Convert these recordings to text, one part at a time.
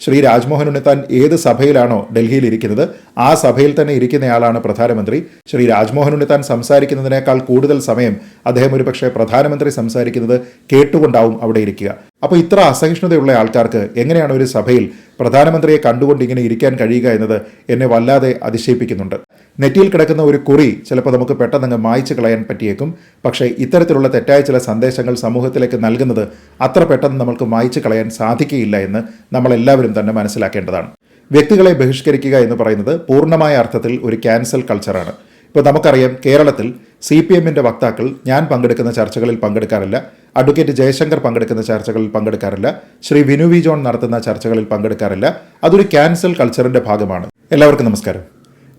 ശ്രീ രാജ്മോഹൻ ഉണ്ണിത്താൻ ഏത് സഭയിലാണോ ഡൽഹിയിൽ ഇരിക്കുന്നത് ആ സഭയിൽ തന്നെ ഇരിക്കുന്നയാളാണ് പ്രധാനമന്ത്രി. ശ്രീ രാജ്മോഹൻ ഉണ്ണിത്താൻ സംസാരിക്കുന്നതിനേക്കാൾ കൂടുതൽ സമയം അദ്ദേഹം ഒരു പക്ഷേ പ്രധാനമന്ത്രി സംസാരിക്കുന്നത് കേട്ടുകൊണ്ടാവും അവിടെ ഇരിക്കുക. അപ്പോൾ ഇത്ര അസഹിഷ്ണുതയുള്ള ആൾക്കാർക്ക് എങ്ങനെയാണ് ഒരു സഭയിൽ പ്രധാനമന്ത്രിയെ കണ്ടുകൊണ്ട് ഇങ്ങനെ ഇരിക്കാൻ കഴിയുക എന്നത് എന്നെ വല്ലാതെ അതിശയിപ്പിക്കുന്നുണ്ട്. നെറ്റിയിൽ കിടക്കുന്ന ഒരു കുറി ചിലപ്പോൾ നമുക്ക് പെട്ടെന്ന് മായ്ച്ചു കളയാൻ പറ്റിയേക്കും. പക്ഷേ ഇത്തരത്തിലുള്ള തെറ്റായ ചില സന്ദേശങ്ങൾ സമൂഹത്തിലേക്ക് നൽകുന്നത് അത്ര പെട്ടെന്ന് നമുക്ക് മായ്ച്ചു കളയാൻ സാധിക്കുകയില്ല എന്ന് നമ്മളെല്ലാവരും തന്നെ മനസ്സിലാക്കേണ്ടതാണ്. വ്യക്തികളെ ബഹിഷ്കരിക്കുക എന്ന് പറയുന്നത് പൂർണമായ അർത്ഥത്തിൽ ഒരു ക്യാൻസൽ കൾച്ചറാണ്. ഇപ്പോൾ നമുക്കറിയാം കേരളത്തിൽ സി പി എമ്മിന്റെ വക്താക്കൾ ഞാൻ പങ്കെടുക്കുന്ന ചർച്ചകളിൽ പങ്കെടുക്കാറില്ല. അഡ്വക്കേറ്റ് ജയശങ്കർ പങ്കെടുക്കുന്ന ചർച്ചകളിൽ പങ്കെടുക്കാറില്ല. ശ്രീ വിനു വി ജോൺ നടത്തുന്ന ചർച്ചകളിൽ പങ്കെടുക്കാറില്ല. അതൊരു ക്യാൻസൽ കൾച്ചറിന്റെ ഭാഗമാണ്. എല്ലാവർക്കും നമസ്കാരം.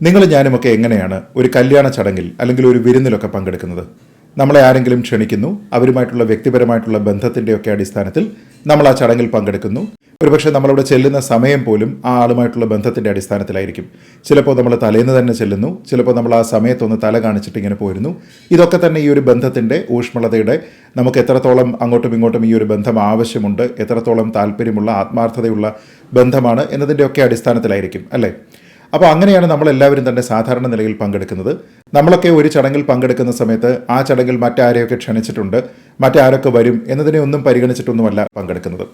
നിങ്ങൾ ഞാനുമൊക്കെ എങ്ങനെയാണ് ഒരു കല്യാണ ചടങ്ങിൽ അല്ലെങ്കിൽ ഒരു വിരുന്നിലൊക്കെ പങ്കെടുക്കുന്നത്? നമ്മളെ ആരെങ്കിലും ക്ഷണിക്കുന്നു അവരുമായിട്ടുള്ള വ്യക്തിപരമായിട്ടുള്ള ബന്ധത്തിന്റെയൊക്കെ അടിസ്ഥാനത്തിൽ നമ്മൾ ആ ചടങ്ങിൽ പങ്കെടുക്കുന്നു. ഒരുപക്ഷെ നമ്മളവിടെ ചെല്ലുന്ന സമയം പോലും ആ ആളുമായിട്ടുള്ള ബന്ധത്തിന്റെ അടിസ്ഥാനത്തിലായിരിക്കും. ചിലപ്പോൾ നമ്മൾ തലേന്ന് തന്നെ ചെല്ലുന്നു ചിലപ്പോൾ നമ്മൾ ആ സമയത്തൊന്ന് തല കാണിച്ചിട്ട് ഇങ്ങനെ പോരുന്നു. ഇതൊക്കെ തന്നെ ഈ ഒരു ബന്ധത്തിന്റെ ഊഷ്മളതയുടെ നമുക്ക് എത്രത്തോളം അങ്ങോട്ടും ഇങ്ങോട്ടും ഈ ഒരു ബന്ധം ആവശ്യമുണ്ട് എത്രത്തോളം താല്പര്യമുള്ള ആത്മാർത്ഥതയുള്ള ബന്ധമാണ് എന്നതിന്റെയൊക്കെ അടിസ്ഥാനത്തിലായിരിക്കും അല്ലേ? അപ്പോൾ അങ്ങനെയാണ് നമ്മളെല്ലാവരും തന്നെ സാധാരണ നിലയിൽ പങ്കെടുക്കുന്നത്. നമ്മളൊക്കെ ഒരു ചടങ്ങിൽ പങ്കെടുക്കുന്ന സമയത്ത് ആ ചടങ്ങിൽ മറ്റാരെയൊക്കെ ക്ഷണിച്ചിട്ടുണ്ട് മറ്റാരൊക്കെ വരും എന്നതിനെ ഒന്നും പരിഗണിച്ചിട്ടൊന്നുമല്ല പങ്കെടുക്കുന്നത്.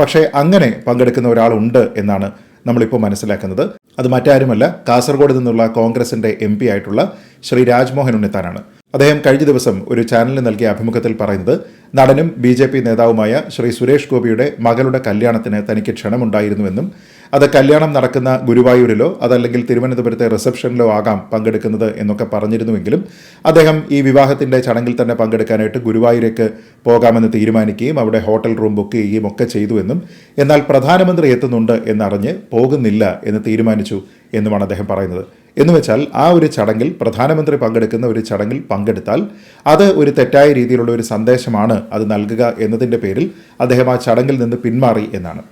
പക്ഷേ അങ്ങനെ പങ്കെടുക്കുന്ന ഒരാളുണ്ട് എന്നാണ് നമ്മളിപ്പോൾ മനസ്സിലാക്കുന്നത്. അത് മറ്റാരുമല്ല കാസർഗോഡ് നിന്നുള്ള കോൺഗ്രസിന്റെ എം ആയിട്ടുള്ള ശ്രീ രാജ്മോഹൻ ഉണ്ണിത്താനാണ്. അദ്ദേഹം കഴിഞ്ഞ ദിവസം ഒരു ചാനലിന് നൽകിയ അഭിമുഖത്തിൽ പറയുന്നത് നടനും ബി ജെ പി നേതാവുമായ ശ്രീ സുരേഷ് ഗോപിയുടെ മകളുടെ കല്യാണത്തിന് തനിക്ക് ക്ഷണമുണ്ടായിരുന്നുവെന്നും അത് കല്യാണം നടക്കുന്ന ഗുരുവായൂരിലോ അതല്ലെങ്കിൽ തിരുവനന്തപുരത്തെ റിസപ്ഷനിലോ ആകാം പങ്കെടുക്കുന്നത് എന്നൊക്കെ പറഞ്ഞിരുന്നുവെങ്കിലും അദ്ദേഹം ഈ വിവാഹത്തിന്റെ ചടങ്ങിൽ തന്നെ പങ്കെടുക്കാനായിട്ട് ഗുരുവായൂരേക്ക് പോകാമെന്ന് തീരുമാനിക്കുകയും അവിടെ ഹോട്ടൽ റൂം ബുക്ക് ചെയ്യുകയും ഒക്കെ ചെയ്തുവെന്നും എന്നാൽ പ്രധാനമന്ത്രി എത്തുന്നുണ്ട് എന്നറിഞ്ഞ് പോകുന്നില്ല എന്ന് തീരുമാനിച്ചു എന്നുമാണ് അദ്ദേഹം പറയുന്നത്. എന്ന് വെച്ചാൽ ആ ഒരു ചടങ്ങിൽ പ്രധാനമന്ത്രി പങ്കെടുക്കുന്ന ഒരു ചടങ്ങിൽ പങ്കെടുത്താൽ അത് ഒരു തെറ്റായ രീതിയിലുള്ള ഒരു സന്ദേശമാണ് അത് നൽകുക എന്നതിന്റെ പേരിൽ അദ്ദേഹം ആ ചടങ്ങിൽ നിന്ന് പിന്മാറി എന്നാണ്.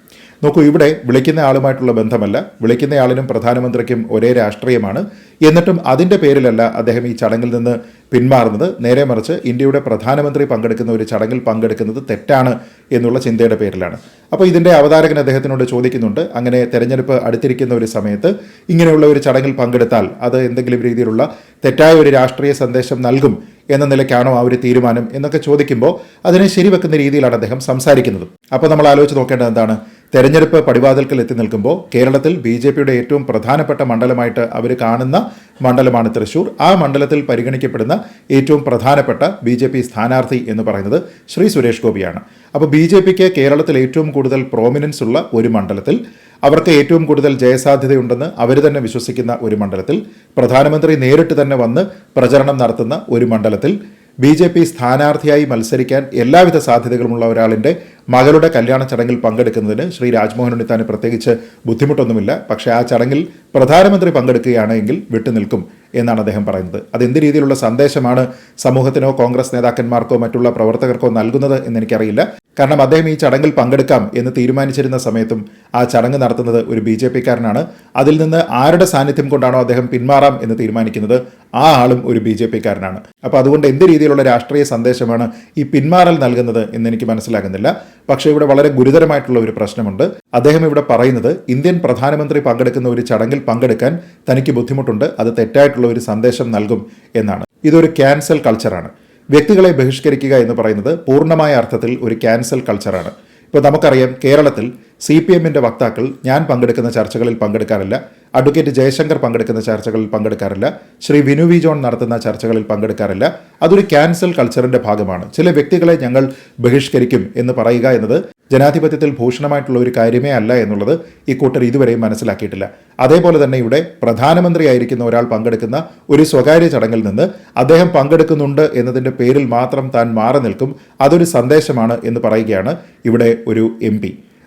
നോക്കൂ ഇവിടെ വിളിക്കുന്ന ആളുമായിട്ടുള്ള ബന്ധമല്ല. വിളിക്കുന്ന ആളിനും പ്രധാനമന്ത്രിക്കും ഒരേ രാഷ്ട്രീയമാണ്. എന്നിട്ടും അതിന്റെ പേരിലല്ല അദ്ദേഹം ഈ ചടങ്ങിൽ നിന്ന് പിന്മാറുന്നത്. നേരെ മറിച്ച് ഇന്ത്യയുടെ പ്രധാനമന്ത്രി പങ്കെടുക്കുന്ന ഒരു ചടങ്ങിൽ പങ്കെടുക്കുന്നത് തെറ്റാണ് എന്നുള്ള ചിന്തയുടെ പേരിലാണ്. അപ്പോൾ ഇതിന്റെ അവതാരകൻ അദ്ദേഹത്തിനോട് ചോദിക്കുന്നുണ്ട്. അങ്ങനെ തെരഞ്ഞെടുപ്പ് അടുത്തിരിക്കുന്ന ഒരു സമയത്ത് ഇങ്ങനെയുള്ള ഒരു ചടങ്ങിൽ പങ്കെടുത്താൽ അത് എന്തെങ്കിലും രീതിയിലുള്ള തെറ്റായ ഒരു രാഷ്ട്രീയ സന്ദേശം നൽകും എന്ന നിലയ്ക്കാണോ ആ ഒരു തീരുമാനം എന്നൊക്കെ ചോദിക്കുമ്പോൾ അതിനെ ശരിവെക്കുന്ന രീതിയിലാണ് അദ്ദേഹം സംസാരിക്കുന്നത്. അപ്പോൾ നമ്മൾ ആലോചിച്ച് നോക്കേണ്ടത് എന്താണ്? തെരഞ്ഞെടുപ്പ് പടിവാതിൽക്കൽ എത്തി നിൽക്കുമ്പോൾ കേരളത്തിൽ ബി ജെ പിയുടെ ഏറ്റവും പ്രധാനപ്പെട്ട മണ്ഡലമായിട്ട് അവർ കാണുന്ന മണ്ഡലമാണ് തൃശൂർ. ആ മണ്ഡലത്തിൽ പരിഗണിക്കപ്പെടുന്ന ഏറ്റവും പ്രധാനപ്പെട്ട ബി ജെ പി സ്ഥാനാർത്ഥി എന്ന് പറയുന്നത് ശ്രീ സുരേഷ് ഗോപിയാണ്. അപ്പോൾ ബി ജെ പിക്ക് കേരളത്തിൽ ഏറ്റവും കൂടുതൽ പ്രോമിനൻസ് ഉള്ള ഒരു മണ്ഡലത്തിൽ അവർക്ക് ഏറ്റവും കൂടുതൽ ജയസാധ്യതയുണ്ടെന്ന് അവർ തന്നെ വിശ്വസിക്കുന്ന ഒരു മണ്ഡലത്തിൽ പ്രധാനമന്ത്രി നേരിട്ട് തന്നെ വന്ന് പ്രചരണം നടത്തുന്ന ഒരു മണ്ഡലത്തിൽ ബി ജെ പി സ്ഥാനാർത്ഥിയായി മത്സരിക്കാൻ എല്ലാവിധ സാധ്യതകളുമുള്ള ഒരാളിന്റെ മകളുടെ കല്യാണ ചടങ്ങിൽ പങ്കെടുക്കുന്നതിന് ശ്രീ രാജ്മോഹൻ ഉണ്ണിത്താന് പ്രത്യേകിച്ച് ബുദ്ധിമുട്ടൊന്നുമില്ല. പക്ഷേ ആ ചടങ്ങിൽ പ്രധാനമന്ത്രി പങ്കെടുക്കുകയാണെങ്കിൽ വിട്ടുനിൽക്കും. എന്നാണ് അദ്ദേഹം പറയുന്നത്. അതെന്ത് രീതിയിലുള്ള സന്ദേശമാണ് സമൂഹത്തിനോ കോൺഗ്രസ് നേതാക്കന്മാർക്കോ മറ്റുള്ള പ്രവർത്തകർക്കോ നൽകുന്നത് എന്ന് എനിക്കറിയില്ല കാരണം അദ്ദേഹം ഈ ചടങ്ങിൽ പങ്കെടുക്കാം എന്ന് തീരുമാനിച്ചിരുന്ന സമയത്തും ആ ചടങ്ങ് നടത്തുന്നത് ഒരു ബി ജെ പിക്കാരനാണ്. അതിൽ നിന്ന് ആരുടെ സാന്നിധ്യം കൊണ്ടാണോ അദ്ദേഹം പിന്മാറാം എന്ന് തീരുമാനിക്കുന്നത് ആ ആളും ഒരു ബി ജെ പിക്കാരനാണ്. അപ്പോൾ അതുകൊണ്ട് എന്ത് രീതിയിലുള്ള രാഷ്ട്രീയ സന്ദേശമാണ് ഈ പിന്മാറൽ നൽകുന്നത് എന്ന് എനിക്ക് മനസ്സിലാകുന്നില്ല. പക്ഷേ ഇവിടെ വളരെ ഗുരുതരമായിട്ടുള്ള ഒരു പ്രശ്നമുണ്ട്. അദ്ദേഹം ഇവിടെ പറയുന്നത് ഇന്ത്യൻ പ്രധാനമന്ത്രി പങ്കെടുക്കുന്ന ഒരു ചടങ്ങിൽ പങ്കെടുക്കാൻ തനിക്ക് ബുദ്ധിമുട്ടുണ്ട്. അത് തെറ്റായിട്ടുള്ള ഒരു സന്ദേശം നൽകും എന്നാണ്. ഇതൊരു ക്യാൻസൽ കൾച്ചറാണ്. വ്യക്തികളെ ബഹിഷ്കരിക്കുക എന്ന് പറയുന്നത് പൂർണമായ അർത്ഥത്തിൽ ഒരു ക്യാൻസൽ കൾച്ചറാണ്. ഇപ്പോൾ നമുക്കറിയാം കേരളത്തിൽ സി പി എമ്മിന്റെ വക്താക്കൾ ഞാൻ പങ്കെടുക്കുന്ന ചർച്ചകളിൽ പങ്കെടുക്കാറില്ല. അഡ്വക്കേറ്റ് ജയശങ്കർ പങ്കെടുക്കുന്ന ചർച്ചകളിൽ പങ്കെടുക്കാറില്ല. ശ്രീ വിനു വി ജോൺ നടത്തുന്ന ചർച്ചകളിൽ പങ്കെടുക്കാറില്ല. അതൊരു ക്യാൻസൽ കൾച്ചറിന്റെ ഭാഗമാണ്. ചില വ്യക്തികളെ ഞങ്ങൾ ബഹിഷ്കരിക്കും എന്ന് പറയുക എന്നത് ജനാധിപത്യത്തിൽ ഭൂഷണമായിട്ടുള്ള ഒരു കാര്യമേ അല്ല എന്നുള്ളത് ഈ കൂട്ടർ ഇതുവരെയും മനസ്സിലാക്കിയിട്ടില്ല. അതേപോലെ തന്നെ ഇവിടെ പ്രധാനമന്ത്രിയായിരിക്കുന്ന ഒരാൾ പങ്കെടുക്കുന്ന ഒരു സ്വകാര്യ ചടങ്ങിൽ നിന്ന് അദ്ദേഹം പങ്കെടുക്കുന്നുണ്ട് എന്നതിന്റെ പേരിൽ മാത്രം താൻ മാറി നിൽക്കും. അതൊരു സന്ദേശമാണ് എന്ന് പറയുകയാണ് ഇവിടെ ഒരു എം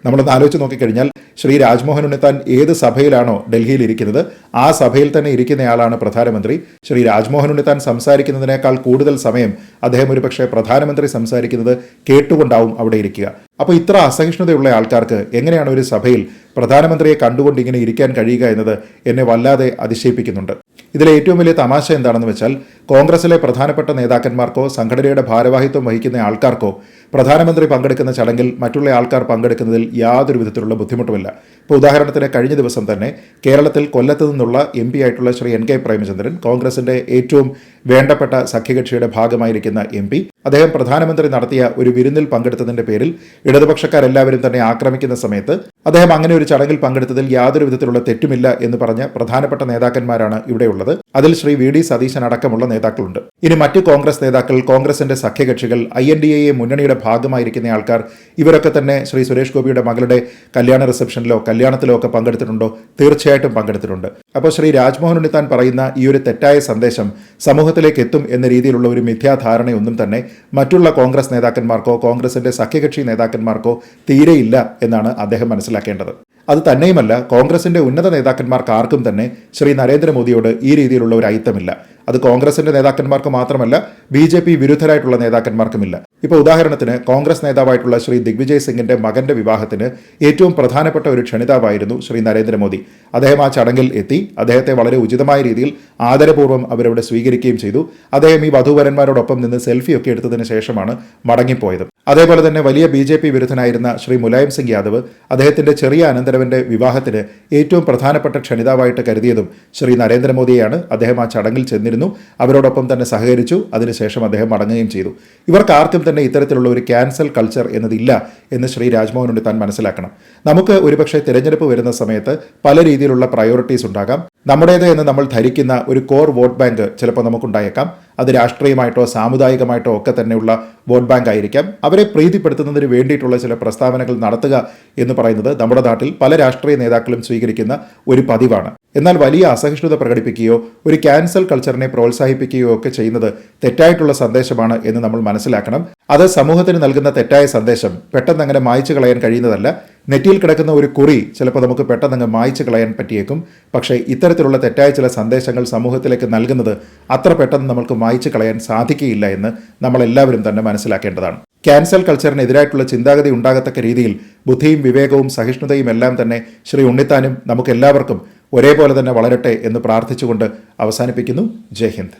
നമ്മളൊന്ന് ആലോചിച്ച് നോക്കിക്കഴിഞ്ഞാൽ ശ്രീ രാജ്മോഹൻ ഉണ്ണിത്താൻ ഏത് സഭയിലാണോ ഡൽഹിയിൽ ഇരിക്കുന്നത് ആ സഭയിൽ തന്നെ ഇരിക്കുന്നയാളാണ് പ്രധാനമന്ത്രി. ശ്രീ രാജ്മോഹൻ ഉണ്ണിത്താൻ സംസാരിക്കുന്നതിനേക്കാൾ കൂടുതൽ സമയം അദ്ദേഹം ഒരുപക്ഷേ പ്രധാനമന്ത്രി സംസാരിക്കുന്നത് കേട്ടുകൊണ്ടാവും അവിടെ ഇരിക്കുക. അപ്പോൾ ഇത്ര അസഹിഷ്ണുതയുള്ള ആൾക്കാർക്ക് എങ്ങനെയാണ് ഒരു സഭയിൽ പ്രധാനമന്ത്രിയെ കണ്ടുകൊണ്ട് ഇങ്ങനെ ഇരിക്കാൻ കഴിയുക എന്നത് എന്നെ വല്ലാതെ അതിശയിപ്പിക്കുന്നുണ്ട്. ഇതിലെ ഏറ്റവും വലിയ തമാശ എന്താണെന്ന് വെച്ചാൽ കോൺഗ്രസിലെ പ്രധാനപ്പെട്ട നേതാക്കന്മാർക്കോ സംഘടനയുടെ ഭാരവാഹിത്വം വഹിക്കുന്ന ആൾക്കാർക്കോ പ്രധാനമന്ത്രി പങ്കെടുക്കുന്ന ചടങ്ങിൽ മറ്റുള്ള ആൾക്കാർ പങ്കെടുക്കുന്നതിൽ യാതൊരു വിധത്തിലുള്ള ബുദ്ധിമുട്ടുമില്ല. ഇപ്പോൾ ഉദാഹരണത്തിന് കഴിഞ്ഞ ദിവസം തന്നെ കേരളത്തിൽ കൊല്ലത്ത് നിന്നുള്ള എം പി ആയിട്ടുള്ള ശ്രീ എൻ കെ പ്രേമചന്ദ്രൻ കോൺഗ്രസിന്റെ ഏറ്റവും വേണ്ടപ്പെട്ട സഖ്യകക്ഷിയുടെ ഭാഗമായിരിക്കുന്ന എം പി. അദ്ദേഹം പ്രധാനമന്ത്രി നടത്തിയ ഒരു വിരുന്നിൽ പങ്കെടുത്തതിന്റെ പേരിൽ ഇടതുപക്ഷക്കാരെല്ലാവരും തന്നെ ആക്രമിക്കുന്ന സമയത്ത് അദ്ദേഹം അങ്ങനെ ഒരു ചടങ്ങിൽ പങ്കെടുത്തതിൽ യാതൊരു വിധത്തിലുള്ള തെറ്റുമില്ല എന്ന് പറഞ്ഞ പ്രധാനപ്പെട്ട നേതാക്കന്മാരാണ് ഇവിടെയുള്ളത്. അതിൽ ശ്രീ വി ഡി സതീശൻ അടക്കമുള്ള നേതാക്കളുണ്ട്. ഇനി മറ്റു കോൺഗ്രസ് നേതാക്കൾ കോൺഗ്രസിന്റെ സഖ്യകക്ഷികൾ ഐ എൻ ഡി എ മുന്നണിയുടെ ഭാഗമായിരിക്കുന്ന ആൾക്കാർ ഇവരൊക്കെ തന്നെ ശ്രീ സുരേഷ് ഗോപിയുടെ മകളുടെ കല്യാണ റിസപ്ഷനിലോ കല്യാണത്തിലോ ഒക്കെ പങ്കെടുത്തിട്ടുണ്ടോ? തീർച്ചയായിട്ടും പങ്കെടുത്തിട്ടുണ്ട്. അപ്പോൾ ശ്രീ രാജ്മോഹൻ ഉണ്ണിത്താൻ പറയുന്ന ഈ ഒരു തെറ്റായ സന്ദേശം സമൂഹത്തിലേക്ക് എത്തും എന്ന രീതിയിലുള്ള ഒരു മിഥ്യാധാരണയൊന്നും തന്നെ മറ്റുള്ള കോൺഗ്രസ് നേതാക്കന്മാർക്കോ കോൺഗ്രസിന്റെ സഖ്യകക്ഷി നേതാക്കന്മാർക്കോ തീരെയില്ല എന്നാണ് അദ്ദേഹം മനസ്സിലാക്കേണ്ടത്. അത് തന്നെയുമല്ല കോൺഗ്രസിന്റെ ഉന്നത നേതാക്കന്മാർക്ക് ആർക്കും തന്നെ ശ്രീ നരേന്ദ്രമോദിയോട് ഈ രീതിയിലുള്ള ഒരു അയിത്തമില്ല. അത് കോൺഗ്രസിന്റെ നേതാക്കന്മാർക്ക് മാത്രമല്ല ബി ജെ പി വിരുദ്ധരായിട്ടുള്ള നേതാക്കന്മാർക്കുമില്ല. ഇപ്പോൾ ഉദാഹരണത്തിന് കോൺഗ്രസ് നേതാവായിട്ടുള്ള ശ്രീ ദിഗ്വിജയ് സിംഗിന്റെ മകന്റെ വിവാഹത്തിന് ഏറ്റവും പ്രധാനപ്പെട്ട ഒരു ക്ഷണിതാവായിരുന്നു ശ്രീ നരേന്ദ്രമോദി. അദ്ദേഹം ആ ചടങ്ങിൽ എത്തി അദ്ദേഹത്തെ വളരെ ഉചിതമായ രീതിയിൽ ആദരപൂർവം അവരവിടെ സ്വീകരിക്കുകയും ചെയ്തു. അദ്ദേഹം ഈ വധുവരന്മാരോടൊപ്പം നിന്ന് സെൽഫിയൊക്കെ എടുത്തതിന് ശേഷമാണ് മടങ്ങിപ്പോയത്. അതേപോലെ തന്നെ വലിയ ബി ജെ പി വിരുദ്ധനായിരുന്ന ശ്രീ മുലായം സിംഗ് യാദവ് അദ്ദേഹത്തിന്റെ ചെറിയ അനന്തരവന്റെ വിവാഹത്തിന് ഏറ്റവും പ്രധാനപ്പെട്ട ക്ഷണിതാവായിട്ട് കരുതിയതും ശ്രീ നരേന്ദ്രമോദിയെയാണ്. അദ്ദേഹം ആ ചടങ്ങിൽ ചെന്നിരുന്നു അവരോടൊപ്പം തന്നെ സഹകരിച്ചു. അതിനുശേഷം അദ്ദേഹം മടങ്ങുകയും ചെയ്തു. ഇവർക്ക് ആർക്കും തന്നെ ഇത്തരത്തിലുള്ള ഒരു ക്യാൻസൽ കൾച്ചർ എന്നതില്ല. എന്ന് ശ്രീ രാജ്മോഹൻ താൻ മനസ്സിലാക്കണം. നമുക്ക് ഒരുപക്ഷെ തിരഞ്ഞെടുപ്പ് വരുന്ന സമയത്ത് പല രീതിയിലുള്ള പ്രയോറിറ്റീസ് ഉണ്ടാകാം. നമ്മുടേത് എന്ന് നമ്മൾ ധരിക്കുന്ന ഒരു കോർ വോട്ട് ബാങ്ക് ചിലപ്പോൾ നമുക്കുണ്ടായേക്കാം. അത് രാഷ്ട്രീയമായിട്ടോ സാമുദായികമായിട്ടോ ഒക്കെ തന്നെയുള്ള വോട്ട് ബാങ്ക് ആയിരിക്കാം. അവരെ പ്രീതിപ്പെടുത്തുന്നതിന് വേണ്ടിയിട്ടുള്ള ചില പ്രസ്താവനകൾ നടത്തുക എന്ന് പറയുന്നത് നമ്മുടെ നാട്ടിൽ പല രാഷ്ട്രീയ നേതാക്കളും സ്വീകരിക്കുന്ന ഒരു പതിവാണ്. എന്നാൽ വലിയ അസഹിഷ്ണുത പ്രകടിപ്പിക്കുകയോ ഒരു ക്യാൻസൽ കൾച്ചറിനെ പ്രോത്സാഹിപ്പിക്കുകയോ ഒക്കെ ചെയ്യുന്നത് തെറ്റായിട്ടുള്ള സന്ദേശമാണ് എന്ന് നമ്മൾ മനസ്സിലാക്കണം. അത് സമൂഹത്തിന് നൽകുന്ന തെറ്റായ സന്ദേശം പെട്ടെന്ന് അങ്ങനെ മായച്ചു കളയാൻ കഴിയുന്നതല്ല. നെറ്റിയിൽ കിടക്കുന്ന ഒരു കുറി ചിലപ്പോൾ നമുക്ക് പെട്ടെന്ന് മായ്ച്ചു കളയാൻ പറ്റിയേക്കും. പക്ഷേ ഇത്തരത്തിലുള്ള തെറ്റായ ചില സന്ദേശങ്ങൾ സമൂഹത്തിലേക്ക് നൽകുന്നത് അത്ര പെട്ടെന്ന് നമുക്ക് മായച്ചു കളയാൻ സാധിക്കുകയില്ല എന്ന് നമ്മളെല്ലാവരും തന്നെ മനസ്സിലാക്കേണ്ടതാണ്. ക്യാൻസൽ കൾച്ചറിനെതിരായിട്ടുള്ള ചിന്താഗതി ഉണ്ടാകത്തക്ക രീതിയിൽ ബുദ്ധിയും വിവേകവും സഹിഷ്ണുതയും എല്ലാം തന്നെ ശ്രീ ഉണ്ണിത്താനും നമുക്കെല്ലാവർക്കും ഒരേപോലെ തന്നെ വളരട്ടെ എന്ന് പ്രാർത്ഥിച്ചുകൊണ്ട് അവസാനിപ്പിക്കുന്നു. ജയ് ഹിന്ദ്.